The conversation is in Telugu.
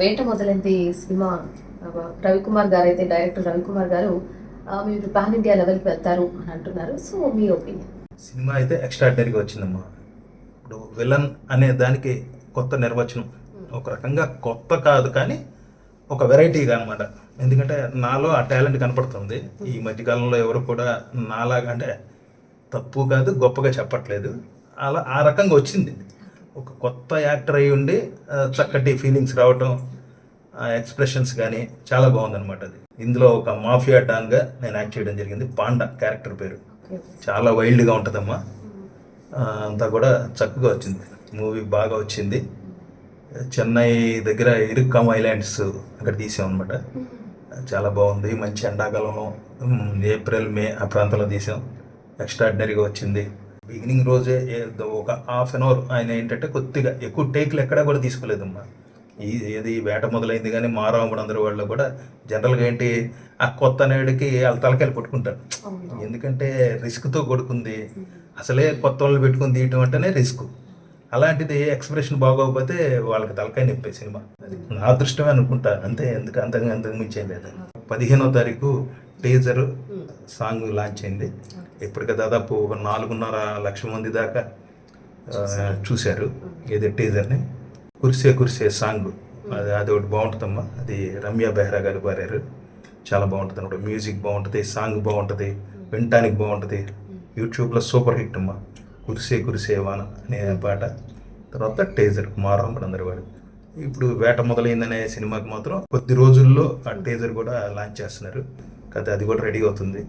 వేట మొదలైంది సినిమా. రవికుమార్ గారు అయితే డైరెక్టర్ రవికుమార్ గారు మీరు పాన్ ఇండియా లెవెల్కి వెళ్తారు అని అంటున్నారు. సో మీ ఒపీనియన్? సినిమా అయితే ఎక్స్ట్రాడినరీగా వచ్చిందమ్మా. ఇప్పుడు విలన్ అనే దానికి కొత్త నిర్వచనం. ఒక రకంగా కొత్త కాదు కానీ ఒక వెరైటీగా అనమాట ఎందుకంటే నాలో ఆ టాలెంట్ కనపడుతుంది. ఈ మధ్యకాలంలో ఎవరు కూడా నాలాగా అంటే తప్పు కాదు గొప్పగా చెప్పట్లేదు. అలా ఆ రకంగా వచ్చింది. ఒక కొత్త యాక్టర్ అయి ఉండి చక్కటి ఫీలింగ్స్ రావటం ఎక్స్ప్రెషన్స్ కానీ చాలా బాగుందన్నమాట అది. ఇందులో ఒక మాఫియా డాన్గా నేను యాక్ట్ చేయడం జరిగింది. పాండా క్యారెక్టర్ పేరు. చాలా వైల్డ్గా ఉంటుందమ్మా. అంతా కూడా చక్కగా వచ్చింది. మూవీ బాగా వచ్చింది. చెన్నై దగ్గర ఇరుక్కమ్ ఐలాండ్స్ అక్కడ తీసాం అనమాట చాలా బాగుంది. మంచి ఎండాకాలంలో ఉమ్, ఏప్రిల్ మే ఆ ప్రాంతంలో తీసాం. ఎక్స్ట్రాడినరీగా వచ్చింది. బిగినింగ్ రోజే ఏదో ఒక హాఫ్ అన్ అవర్ ఆయన ఏంటంటే కొద్దిగా ఎక్కువ టేక్లు ఎక్కడా కూడా తీసుకోలేదమ్మా. ఈ ఏది వేట మొదలైంది కానీ మారాముడు అందరి వాళ్ళు కూడా జనరల్గా ఏంటి ఆ కొత్త నేడికి వాళ్ళ తలకాయలు పట్టుకుంటారు ఎందుకంటే రిస్క్తో కొడుకుంది. అసలే కొత్త వాళ్ళు పెట్టుకుని తీయటం అంటేనే రిస్క్. అలాంటిది ఎక్స్ప్రెషన్ బాగోకపోతే వాళ్ళకి తలకాయ నొప్పే సినిమా. అది నా అదృష్టమే అనుకుంటా. అంతే ఎందుకు అంతగా అంతకు మించి లేదు. పదిహేనో తారీఖు టీజర్ సాంగ్ లాంచ్ అయింది. ఇప్పటికే దాదాపు ఒక నాలుగున్నర లక్ష మంది దాకా చూశారు. ఇది టీజర్ని కురిసే కురిసే సాంగ్. అది అది ఒకటి బాగుంటుందమ్మా. అది రమ్య బెహ్రా గారు పాడారు. చాలా బాగుంటుంది అనమాట. మ్యూజిక్ బాగుంటుంది సాంగ్ బాగుంటుంది వినటానికి బాగుంటుంది. యూట్యూబ్లో సూపర్ హిట్ అమ్మా. కురిసే కురిసే వాన అనే పాట. తర్వాత టేజర్ అందరి వాడు. ఇప్పుడు వేట మొదలైందనే సినిమాకి మాత్రం కొద్ది రోజుల్లో ఆ టేజర్ కూడా లాంచ్ చేస్తున్నారు. కదా అది కూడా రెడీ అవుతుంది.